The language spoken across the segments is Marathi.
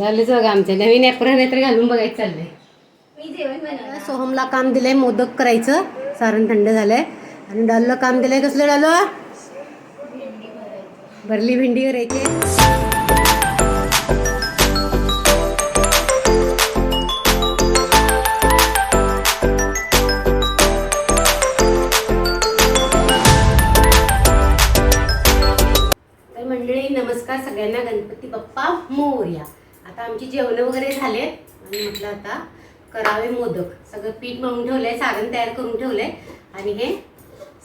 झालेच बघा आमच्या नवीन ॲप्रन तर घालून बघायचं चाललंय. सोहमला काम दिलंय मोदक करायचं. सारण थंड झालंय. आणि डालला काम दिलंय कसलं डालो? भरली भेंडी करायची. तर मंडळी नमस्कार सगळ्यांना. गणपती बाप्पा मोर्या. आता आमची जेवणं वगैरे झाले. आणि म्हटलं आता करावे मोदक. सगळं पीठ मळून ठेवलंय सारण तयार करून ठेवलंय. आणि हे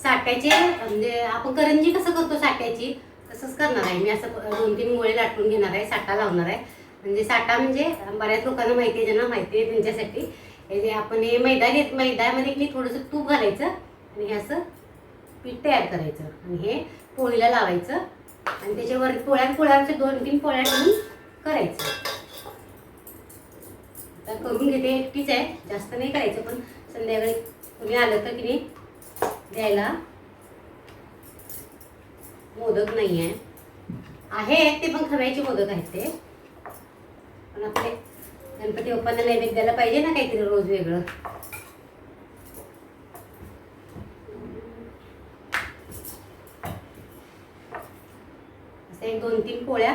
साट्याचे म्हणजे आपण करंजी कसं करतो साट्याची तसंच करणार आहे. मी असं दोन तीन गोळे लाटून घेणार आहे साठा लावणार आहे. म्हणजे साठा म्हणजे बऱ्याच लोकांना माहिती आहे ज्यांना माहिती आहे त्यांच्यासाठी. हे जे आपण हे मैदा घेत मैद्यामध्ये की थोडंसं तूप घालायचं आणि हे असं पीठ तयार करायचं. आणि हे पोळीला लावायचं. आणि त्याच्यावर पोळ्या पोळ्यावरचे दोन तीन पोळ्या ठेवून करायचं. आता करून घेते एकटीच आहे जास्त नाही करायचं पण संध्याकाळी कुणी आलं तर की नाही द्यायला मोदक नाही आहे. आहे ते पण खव्याचे मोदक आहेत ते. पण आपले गणपती बाप्पांना नैवेद्याला पाहिजे ना काहीतरी रोज वेगळं. असं एक दोन तीन पोळ्या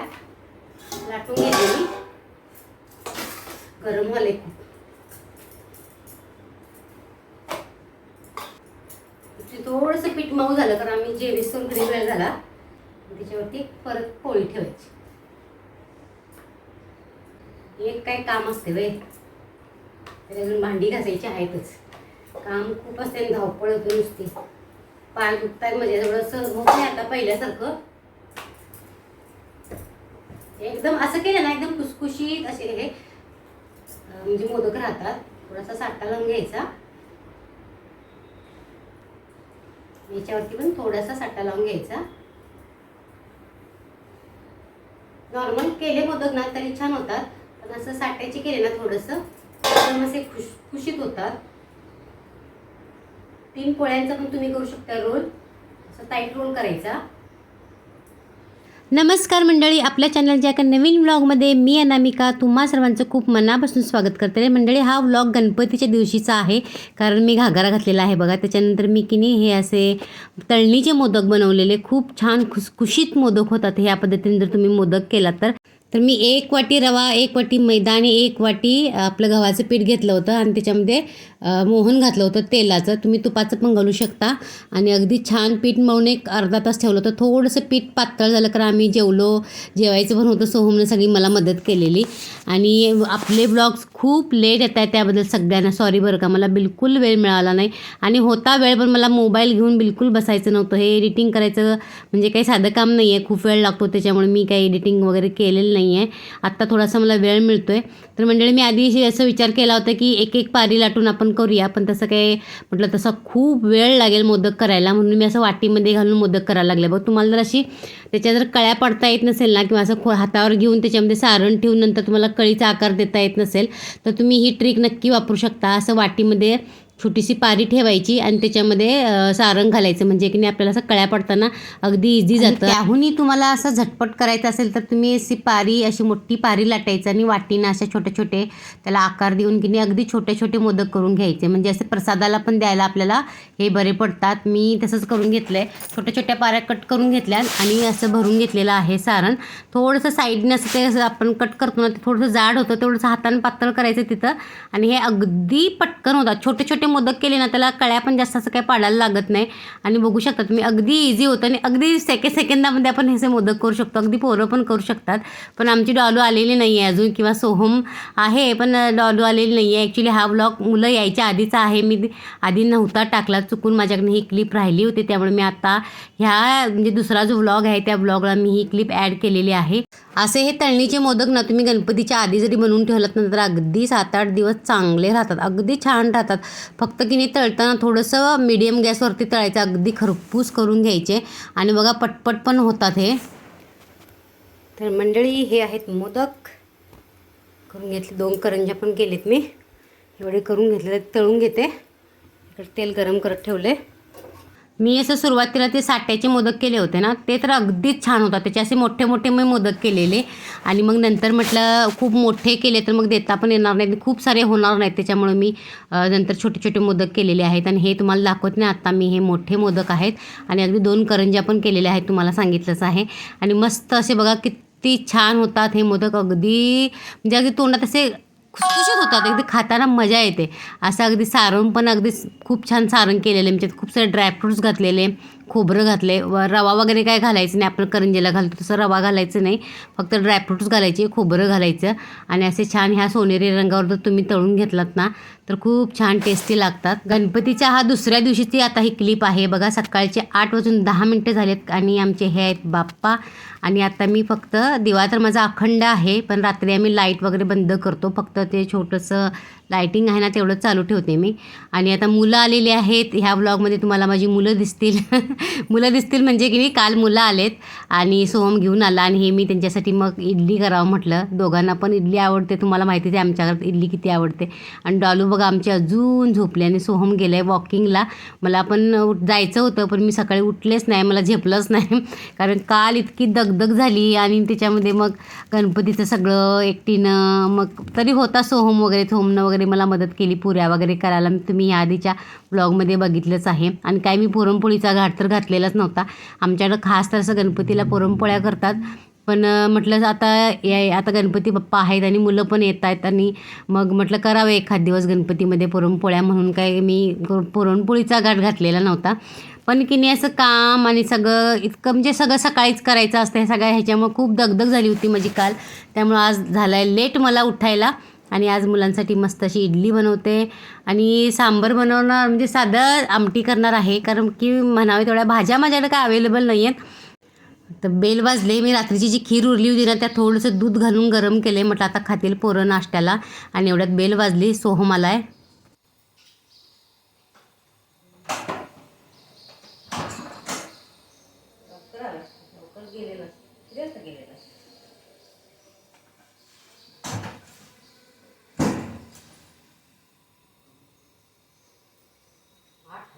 लाटून घेते मी. गरम झाले खूप थोडस पीठ मऊ झालं कारण आम्ही जेवीस घरी वेळ झाला. त्याच्यावरती परत पोळी ठेवायची. एक काय काम असते बाई. त्याला अजून भांडी घासायची आहेतच. काम खूप असते आणि धावपळ होते नुसती. पाय दुखतात म्हणजे थोडंसं होत नाही आता पहिल्यासारखं. एकदम असं केलं ना एकदम खुसखुशीत असे हे. म्हणजे मोदक राहतात. थोडासा साठा लावून घ्यायचा. याच्यावरती पण थोडासा साठा लावून घ्यायचा. नॉर्मल केले मोदक ना तरी छान होतात. पण असं साठ्याचे केले ना थोडंसं एकदम असे खुश खुशीत होतात. तीन पोळ्यांचा पण तुम्ही करू शकता रोल. असं टाईट रोल करायचा. नमस्कार मंडळी आपल्या चॅनलच्या एका नवीन व्लॉगमध्ये मी अनामिका तुम्हा सर्वांचं खूप मनापासून स्वागत करते. मंडळी हा व्लॉग गणपतीच्या दिवशीचा आहे. कारण मी घागरा घातलेला आहे बघा. त्याच्यानंतर मी की नाही हे असे तळणीचे मोदक बनवलेले. खूप छान खुसखुशीत मोदक होतात. ह्या पद्धतीने जर तुम्ही मोदक केलात तर तर मी एक वाटी रवा एक वाटी मैदा आणि एक वाटी आपलं गव्हाचं पीठ घेतलं होतं आणि त्याच्यामध्ये मोहन घातलं होतं तेलाचं. तुम्ही तुपाचं पण घालू शकता. आणि अगदी छान पीठ मळून एक अर्धा तास ठेवलं होतं. थोडंसं पीठ पातळ झालं तर आम्ही जेवलो जेवायचं पण होतं. सोहमनं सगळी मला मदत केलेली. आणि आपले ब्लॉग्स खूप लेट येत आहेत त्याबद्दल सगळ्यांना. सॉरी बरं का मला बिलकुल वेळ मिळाला नाही. आणि होता वेळ पण मला मोबाईल घेऊन बिलकुल बसायचं नव्हतं. हे एडिटिंग करायचं म्हणजे काही साधं काम नाही आहे खूप वेळ लागतो त्याच्यामुळे मी काही एडिटिंग वगैरे केलेलं नाही. नाही आहे आत्ता थोडासा मला वेळ मिळतो आहे तर मंडळी मी आधी असं विचार केला होता की एक एक पारी लाटून आपण करूया पण तसं काही म्हटलं तसा खूप वेळ लागेल मोदक करायला म्हणून मी असं वाटीमध्ये घालून मोदक करायला लागले. बघ तुम्हाला जर अशी त्याच्या जर कळ्या पडता येत नसेल ना किंवा असं खो हातावर घेऊन त्याच्यामध्ये सारण ठेवून नंतर तुम्हाला कळीचा आकार देता येत नसेल तर तुम्ही ही ट्रिक नक्की वापरू शकता असं वाटीमध्ये छोटीशी पारी ठेवायची आणि त्याच्यामध्ये सारण घालायचं. म्हणजे की नाही आपल्याला असं कळ्या पडताना अगदी इझी जातं. त्याहूनही तुम्हाला असं झटपट करायचं असेल तर तुम्ही अशी पारी अशी मोठी पारी लाटायचं आणि वाटीनं अशा छोटे छोटे त्याला आकार देऊन की नाही अगदी छोटे छोटे मोदक करून घ्यायचे. म्हणजे असे प्रसादाला पण द्यायला आपल्याला हे बरे पडतात. मी तसंच करून घेतलं आहे छोट्या छोट्या पाऱ्या कट करून घेतल्या आणि असं भरून घेतलेलं आहे सारण. थोडंसं साईडने असं ते आपण कट करतो ना ते थोडंसं जाड होतं थोडंसं हातानं पातळ करायचं तिथं. आणि हे अगदी पटकन होतात. छोटे छोटे मोदक केले ना त्याला कळ्या पण जास्त असं काही पाडायला लागत नाही. आणि बघू शकता तुम्ही अगदी इझी होतं आणि अगदी सेके सेकंदामध्ये आपण हे मोदक करू शकतो. अगदी पोरं पण करू शकतात. पण आमची डॉलू आलेली नाही आहे अजून किंवा सोहम आहे पण डॉलू आलेली नाही आहे. ॲक्च्युली हा ब्लॉग मुलं यायच्या आधीचा आहे. मी आधी नव्हता टाकला चुकून माझ्याकडे ही क्लिप राहिली होती. त्यामुळे मी आता ह्या म्हणजे दुसरा जो व्लॉग आहे त्या ब्लॉगला मी ही क्लिप ॲड केलेली आहे. असे हे तळणीचे मोदक ना तुम्ही गणपतीच्या आधी जरी बनवून ठेवलात ना तर अगदी सात आठ दिवस चांगले राहतात. अगदी छान राहतात. फक्त की नाही तळताना थोडंसं मीडियम गॅसवरती तळायचं अगदी खरपूस करून घ्यायचे. आणि बघा पटपट पण होतात हे. तर मंडळी हे आहेत मोदक. करून घेतले दोन करंज्या पण केलेत मी. एवढे करून घेतले तळून घेते. तेल गरम करत ठेवले. मी असं सुरुवातीला ते साठ्याचे मोदक केले होते ना ते तर अगदीच छान होतात. त्याचे असे मोठे मोठे मी मोदक केलेले. आणि मग नंतर म्हटलं खूप मोठे केले तर मग देता पण येणार नाहीत. खूप सारे होणार नाहीत. त्याच्यामुळे मी नंतर छोटे छोटे मोदक केलेले आहेत. आणि हे तुम्हाला दाखवत नाही आत्ता मी हे मोठे मोदक आहेत. आणि अगदी दोन करंज्या पण केलेल्या आहेत तुम्हाला सांगितलंच आहे. आणि मस्त असे बघा किती छान होतात हे मोदक. अगदी म्हणजे अगदी तोंडात असे खुसखुशीत होतात अगदी खाताना मजा येते. असं अगदी सारण पण अगदी खूप छान सारण केलेले म्हणजे खूप सारे ड्रायफ्रुट्स घातलेले खोबरं घातले. व रवा वगैरे काय घालायचं नाही आपण करंजीला घालतो तसं रवा घालायचं नाही. फक्त ड्रायफ्रुट्स घालायचे खोबरं घालायचं. आणि असे छान ह्या सोनेरी रंगावर जर तुम्ही तळून घेतलात ना तर खूप छान टेस्टी लागतात. गणपतीच्या हा दुसऱ्या दिवशीची आता ही क्लिप आहे. बघा सकाळचे आठ वाजून दहा मिनटं झालेत आणि आमचे हे आहेत बाप्पा. आणि आता मी फक्त दिवा तर माझा अखंड आहे पण रात्री आम्ही लाइट वगैरे बंद करतो. फक्त ते छोटंसं लायटिंग आहे ना तेवढं चालू ठेवते मी. आणि आता मुलं आलेली आहेत. ह्या ब्लॉगमध्ये तुम्हाला माझी मुलं दिसतील. मुलं दिसतील म्हणजे की नाही काल मुलं आलेत आणि सोहम घेऊन आला आणि हे मी त्यांच्यासाठी मग इडली करावं म्हटलं. दोघांना पण इडली आवडते. तुम्हाला माहितीच आहे आमच्या घरात इडली किती आवडते. आणि डॉलू बघा आमचे अजून झोपली आणि सोहम गेलं आहे वॉकिंगला मला पण उठ- जायचं होतं पण मी सकाळी उठलेच नाही मला झेपलंच नाही. कारण काल इतकी दगदग झाली आणि त्याच्यामध्ये मग गणपतीचं सगळं एकटीनं मग तरी होता सोहम वगैरे थोमनं वगैरे मला मदत केली पुऱ्या वगैरे करायला. तुम्ही या आधीच्या ब्लॉगमध्ये बघितलंच आहे. आणि काय मी पुरणपोळीचा घाट तर घातलेलाच नव्हता. आमच्याकडं खास तर असं गणपतीला पुरणपोळ्या करतात. पण म्हटलं आता या आता गणपती बाप्पा आहेत आणि मुलं पण येत आहेत आणि मग म्हटलं करावं एखाद दिवस गणपतीमध्ये पुरणपोळ्या म्हणून काय मी पुरणपोळीचा गाठ घातलेला नव्हता. पण की नाही असं काम आणि सगळं इतकं म्हणजे सगळं सकाळीच करायचं असतं हे सगळ्या ह्याच्यामुळे खूप दगदग झाली होती माझी काल. त्यामुळं आज झालं आहे लेट मला उठायला आणि आज मुलांसाठी मस्त अशी इडली बनवते आणि सांबर बनवणार म्हणजे साधं आमटी करणार आहे. कारण की म्हणावे तेवढ्या भाज्या माझ्याकडे काय अवेलेबल नाही आहेत तर बेल वाजले मी रात्रीची जी खीर उरली होती ना त्यात थोडंसं दूध घालून गरम केले म्हटलं आता खातील पोरं नाश्त्याला. आणि एवढ्यात बेल वाजली सोहम आलाय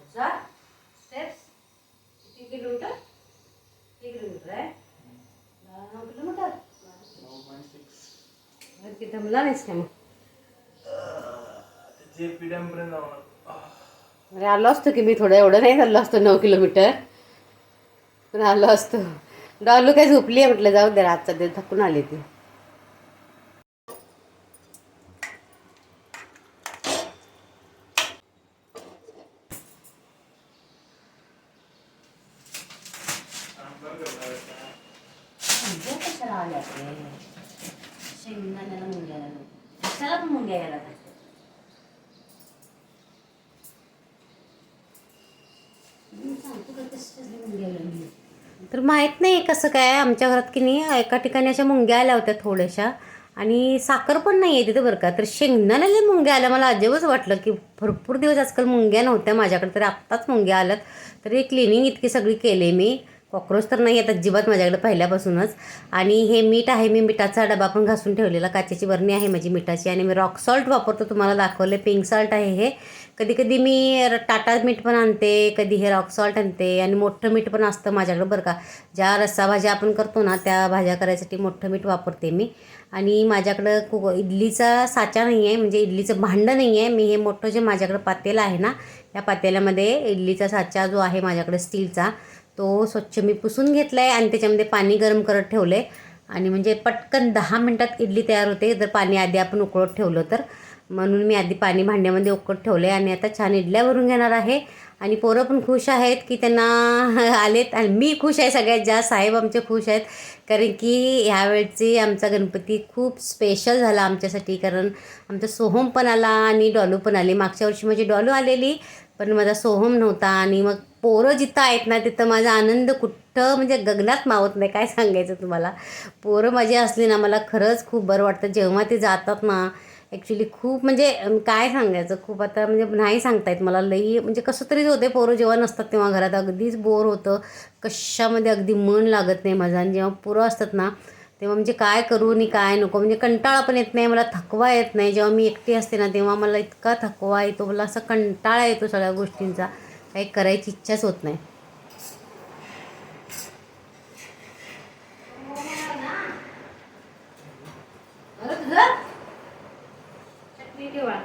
हजार स्टेप्स किती किलोमीटर किती किलोमीटर आहे नऊ किलोमीटर की दमला नाहीस का मग? अरे आलो असतो की मी थोडं एवढं नाही चाललो असतो नऊ किलोमीटर. पण आलो असतो. डॉलू काय झोपली आहे म्हटलं जाऊ दे आजचा दिवस थकून आली ती शेंगदाण्याला मुंग्याला कशाला पण मुंग्या यायला लागल्या? तर माहीत नाही कसं काय आमच्या घरात की नाही एका ठिकाणी अशा मुंग्या आल्या होत्या थोड्याशा. आणि साखर पण नाही आहे तिथं बरं का. तर शेंगदाण्याला मुंग्या आल्या. मला अजिबच वाटलं की भरपूर दिवस आजकाल मुंग्या नव्हत्या माझ्याकडे तर आत्ताच मुंग्या आल्यात. तर हे क्लिनिंग इतकी सगळी केले मी. कॉक्रोच तर नाही आहेत अजिबात माझ्याकडे पहिल्यापासूनच. आणि हे मीठ आहे मी मिठाचा डबा पण घासून ठेवलेला. काचेची बरणी आहे माझी मिठाची. आणि मी रॉक सॉल्ट वापरतो तुम्हाला दाखवले पिंक सॉल्ट आहे हे. कधी कधी मी र- टाटा मीठ पण आणते कधी हे रॉक सॉल्ट आणते आणि मोठं मीठ पण असतं माझ्याकडं बरं का. ज्या रस्सा भाज्या आपण करतो ना त्या भाज्या करायसाठी मोठं मीठ वापरते मी. आणि माझ्याकडं कु इडलीचा साचा नाही आहे म्हणजे इडलीचं भांडं नाही आहे मी हे मोठं जे माझ्याकडं पातेलं आहे ना त्या पातेल्यामध्ये इडलीचा साचा जो आहे माझ्याकडे स्टीलचा तो स्वच्छ मी पुसून घेतला आहे आणि त्याच्यामध्ये पाणी गरम करत ठेवलं आहे आणि म्हणजे पटकन दहा मिनटात इडली तयार होते. जर पाणी आधी आपण उकळत ठेवलं तर. म्हणून मी आधी पाणी भांड्यामध्ये उकट ठेवलं आहे आणि आता छान इडल्या भरून घेणार आहे. आणि पोरं पण खुश आहेत की त्यांना आलेत. आणि मी खुश आहे सगळ्यात जास्त साहेब आमचे खुश आहेत. कारण की ह्यावेळची आमचा गणपती खूप स्पेशल झाला आमच्यासाठी. कारण आमचा सोहम पण आला आणि डॉलू पण आली. मागच्या वर्षी माझी डॉलू आलेली पण माझा सोहम नव्हता. आणि मग पोरं जिथं आहेत ना तिथं माझा आनंद कुठं म्हणजे गगनात मावत नाही. काय सांगायचं तुम्हाला? पोरं माझी असली ना मला खरंच खूप बरं वाटतं. जेव्हा ते जातात ना ॲक्च्युली खूप म्हणजे काय सांगायचं? खूप आता म्हणजे नाही सांगता येत मला. लई म्हणजे कसं तरीच होते पोरं जेव्हा नसतात तेव्हा घरात अगदीच बोर होतं. कशामध्ये अगदी मन लागत नाही माझं. आणि जेव्हा पोरं असतात ना तेव्हा म्हणजे काय करू आणि काय नको? म्हणजे कंटाळा पण येत नाही मला थकवा येत नाही. जेव्हा मी एकटी असते ना तेव्हा मला इतका थकवा येतो मला असा कंटाळा येतो सगळ्या गोष्टींचा. काही करायची इच्छाच होत नाही. you are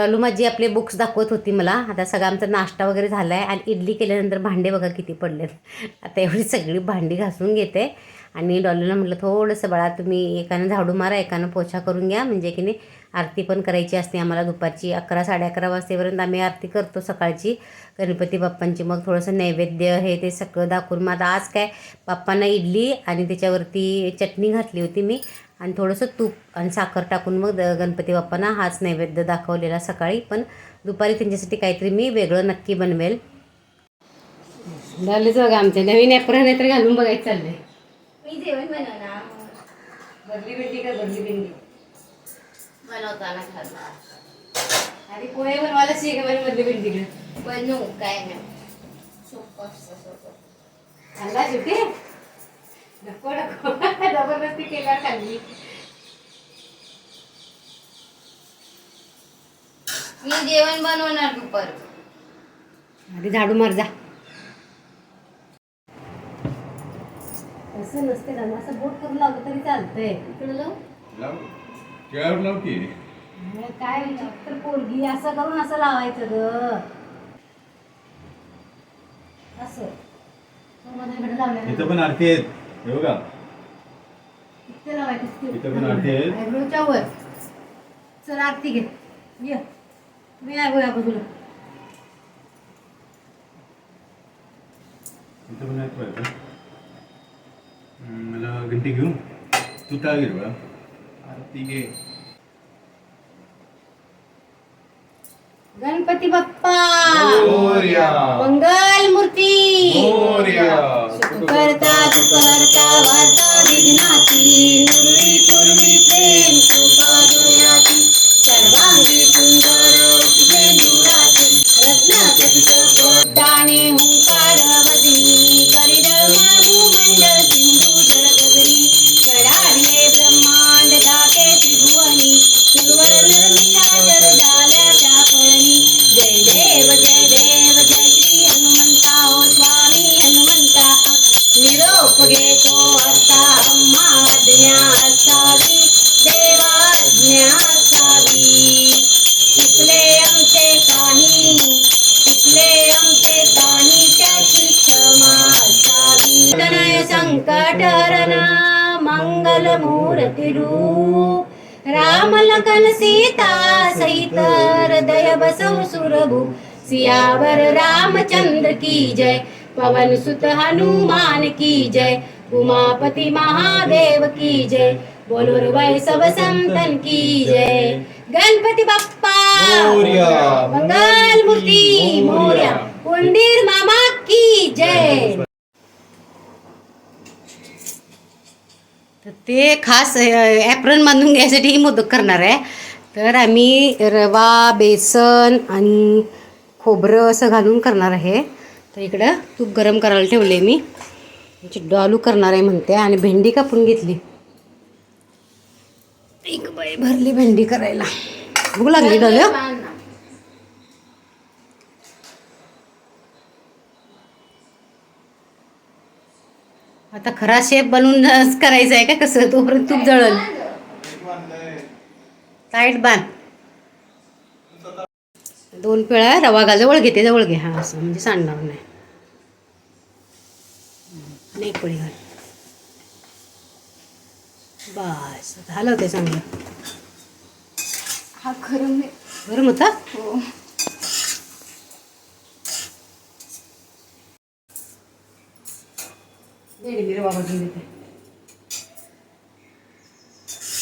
डॉलू माझी आपले बुक्स दाखवत होती मला. आता सगळा आमचा नाश्ता वगैरे झाला आहे आणि इडली केल्यानंतर भांडे बघा किती पडलेत. आता एवढी सगळी भांडी घासून घेते. आणि डॉलीला म्हटलं थोडंसं बाळा तुम्ही एकानं झाडू मारा एकानं पोछा करून घ्या. म्हणजे की नाही आरती पण करायची असते आम्हाला दुपारची अकरा साडे अकरा वाजतेपर्यंत आम्ही आरती करतो सकाळची. गणपती बाप्पांची मग थोडंसं नैवेद्य हे ते सगळं दाखवून. मग आता आज काय बाप्पांना इडली आणि त्याच्यावरती चटणी घातली होती मी. आणि थोडंसं तूप आणि साखर टाकून मग गणपती बाप्पांना हाच नैवेद्य दाखवलेला सकाळी. पण दुपारी त्यांच्यासाठी काहीतरी मी वेगळं नक्की बनवेल. झालेच बघा आमच्या नवीन ॲप्रन आहे तर घालून बघायचं चाललंय. मी जेवण बनवणार. भरली भेंडी का भरली भेंडी? बनवताना खाल्ला. आणि पोहे बनवायला शिक भरली भेंडी बनवू काय नाही. सोपं असतं सोपं. खाल्ला शेवटी नको नको. जबरदस्ती केल्यावर खाल्ली मी जेवण बनवणार दुपार. आधी झाडू मार जा. असं नसते ना असं बोट करून लावलं तरी चालतंय. इकडं लावू? लाव. केळावर लाव की. अरे काय तर पोरगी असं करून असं लावायचं ग. असं. तो मध्ये इकडे लावलेलं. इथं पण आरती आहेत. हे बघा. इथे पण आरती आहेत. आयब्रोच्या वर. चल आरती घे. ये. मी आहे बघा बाजूला इथं पण आहेत बघा हम्म, मला घंटी घेऊ तू टाळ घे बघा आरती घे. गणपती बाप्पा! मोरया. मंगल मूर्ती मोरया. करता! करता वार्ता विघ्नाची नुरवी राम लखन सीता सहित हृदय बसव सुरभू। सियावर रामचंद्र की जय पवन सुत हनुमान की जय उमापति महादेव की जय बोलो रे भाई सब संतन की जय। गणपती बाप्पा मोरया. मंगल मूर्ती मोर्या। उंदीर मामा की जय। ते खास ॲप्रन बांधून घ्यायसाठी ही मोदक करणार आहे. तर आम्ही रवा बेसन आणि खोबरं असं घालून करणार आहे. तर इकडं तूप गरम करायला ठेवले मी. म्हणजे डॉलू करणार आहे म्हणते आणि भेंडी कापून घेतली. एक बाई भरली भेंडी करायला. भूक लागली डॉल्यू आता खरा शेप बनवून करायचं आहे का कसं? तोपर्यंत तूप जळल. टाईट बांध. दोन पिळा रवा घाल. जवळ घेते जवळ घे. हा असं म्हणजे सांडणार नाही. एक पळी घाल. बस आता हलवते चांगलं. हा खरं मी बरं होता? हो. दे मी रवा भाजून देते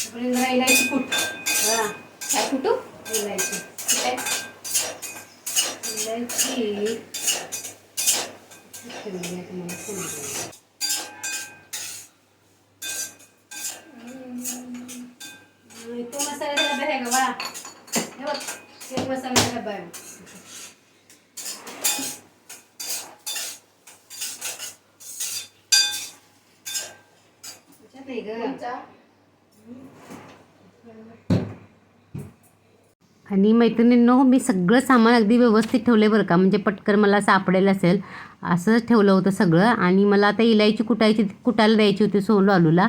तोपर्यंत जरा इलायची कुट हा काय कुठू इलायची काय इलायची ठेवली आहे तुम्हाला समजेल. आणि तो मसाल्याचा डबा आहे का बा हे बघ ते मसाल्याचा डबा आहे त्याच्यात नाही ग. आणि मैत्रिणींनो मी सगळं सामान अगदी व्यवस्थित ठेवलं आहे बरं का. म्हणजे पटकन मला सापडेल असेल. असंच ठेवलं होतं सगळं. आणि मला आता इलायची कुटायची कुटायला द्यायची होती सोनू आलूला.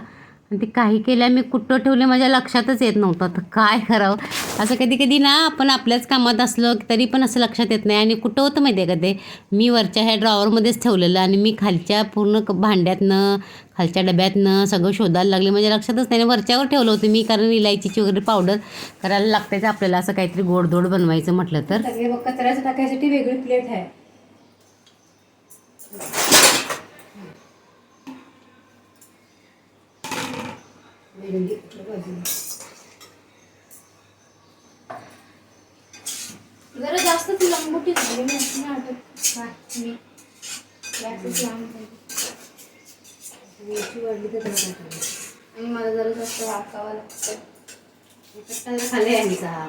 आणि ते काही केल्या मी कुठं ठेवले माझ्या लक्षातच येत नव्हतं. तर काय करावं? असं कधी कधी ना आपण आपल्याच कामात असलो तरी पण असं लक्षात येत नाही. आणि कुठं होतं माहिती आहे का ते? मी वरच्या ह्या ड्रॉवरमध्येच ठेवलेलं आणि मी खालच्या पूर्ण भांड्यातनं खालच्या डब्यातनं सगळं शोधायला लागले. माझ्या लक्षातच नाही. वरच्यावर ठेवलं होतं मी कारण इलायचीची वगैरे पावडर करायला लागतेच आपल्याला असं काहीतरी गोडधोड बनवायचं म्हटलं तर. कचऱ्याचं टाकायसाठी वेगळी प्लेट आहे. भेंडी कुठल्या बाजूला? जरा जास्त ती लंबोटी झाली मी जास्तच लांब. मिरची वाढली तर? आणि मला जरा जास्त वाकावं लागतं खाली आहे आमचा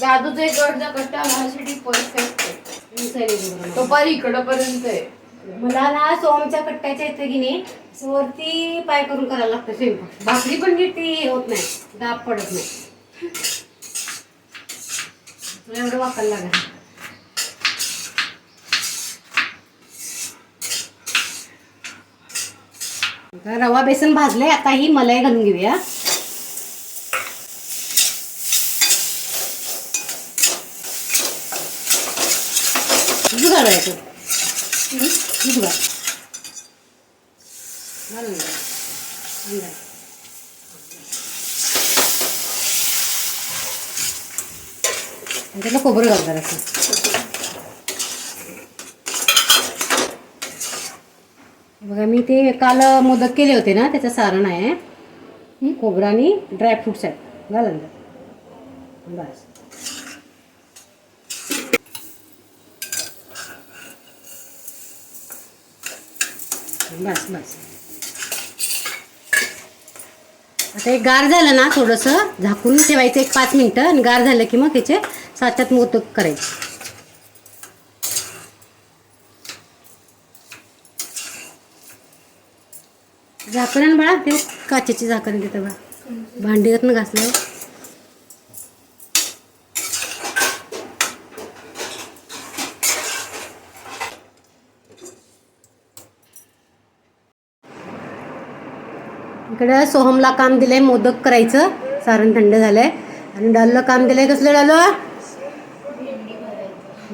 दादूचा एक गडचा कट्टा माझ्यासाठी परफेक्ट आहे उंच आहे नाही बरोबर. तो पार इकडं पर्यंत आहे मला ना सोमच्या कट्ट्याच्या इथे की नाही वरती पाय करून करायला लागतं स्वयंपाक. भाकरी पण नीट ती हे होत नाही दाब पडत नाही. तुला एवढं वापरायला लागेल. रवा बेसन भाजलंय आता ही मलाई घालून घेऊया. घालायचं दूध घाल त्याला खोबरं घाल जरासं बघा मी ते काल मोदक केले होते ना त्याचं सारण आहे हं, खोबरं आणि ड्रायफ्रुट्स आहेत घालून बस बस बस. आता हे गार झालं ना थोडंसं झाकून ठेवायचं एक पाच मिनटं आणि गार झालं की मग त्याचे साच्यात मोदक करायचे. झाकण बाळा ते काचेची झाकण देतं बाळा भांडी ना घासल्यावर. इकडं सोहमला काम दिलंय मोदक करायचं. सारण थंड झालंय. आणि डाललं काम दिलंय कसलं डालं?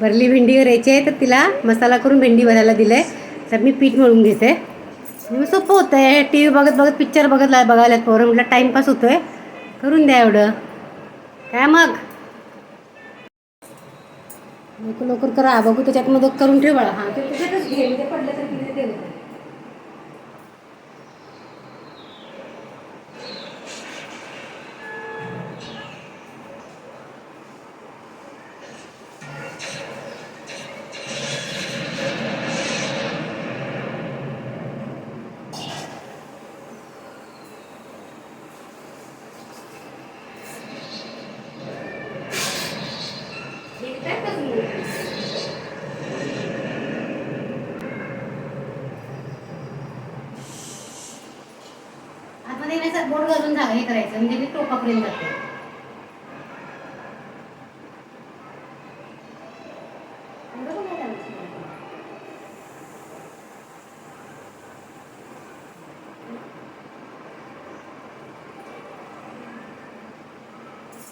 भरली भेंडी करायची आहे तर तिला मसाला करून भेंडी भरायला दिलंय. तर मी पीठ मळून घेते. सोपं होतं आहे टी व्ही बघत बघत पिक्चर बघत बघायला पोरं म्हटलं टाईमपास होतोय. करून द्या एवढं. काय मग? लवकर लवकर करा. बघू त्याच्यात मदत करून ठेवा बाळा. हां ते त्याच्यातच पडलं तर दे बघा. बोट घालून झालं हे करायचं म्हणजे ते टोकापर्यंत जाते.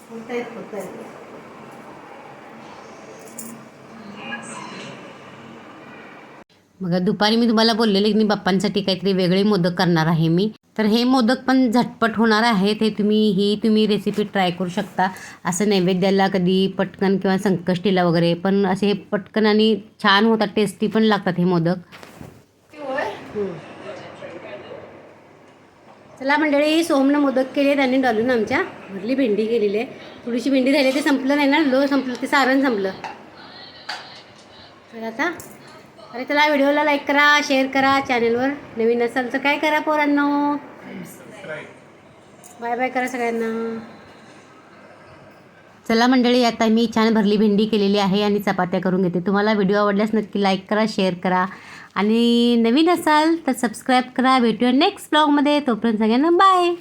होतायत होतायत मग दुपारी मी तुम्हाला बोललेले की मी बाप्पांसाठी काहीतरी वेगळे मोदक करणार आहे मी. तर हे मोदक पण झटपट होणार आहेत हे तुम्ही ही तुम्ही रेसिपी ट्राय करू शकता. असं नैवेद्याला कधी पटकन किंवा संकष्टीला वगैरे पण असे हे पटकन आणि छान होतात टेस्टी पण लागतात हे मोदक. चला मंडळी सोमनं मोदक केले त्यांनी डालून आमच्या भरली भेंडी केलेली आहे. थोडीशी भेंडी झाली ते संपलं नाही ना लो संपलं ते सारण संपलं. तर आता अरे चला व्हिडिओला लाईक करा शेअर करा चॅनलवर नवीन असाल तर काय करा पोरांनो? बाय बाय करा सगळ्यांना. चला मंडळी आता मी छान भरली भेंडी केलेली आहे आणि चपात्या करून घेते. तुम्हाला व्हिडिओ आवडल्यास नक्की लाईक करा शेअर करा. आणि नवीन असाल तर सबस्क्राईब करा. भेटूया नेक्स्ट ब्लॉगमध्ये तोपर्यंत सगळ्यांना बाय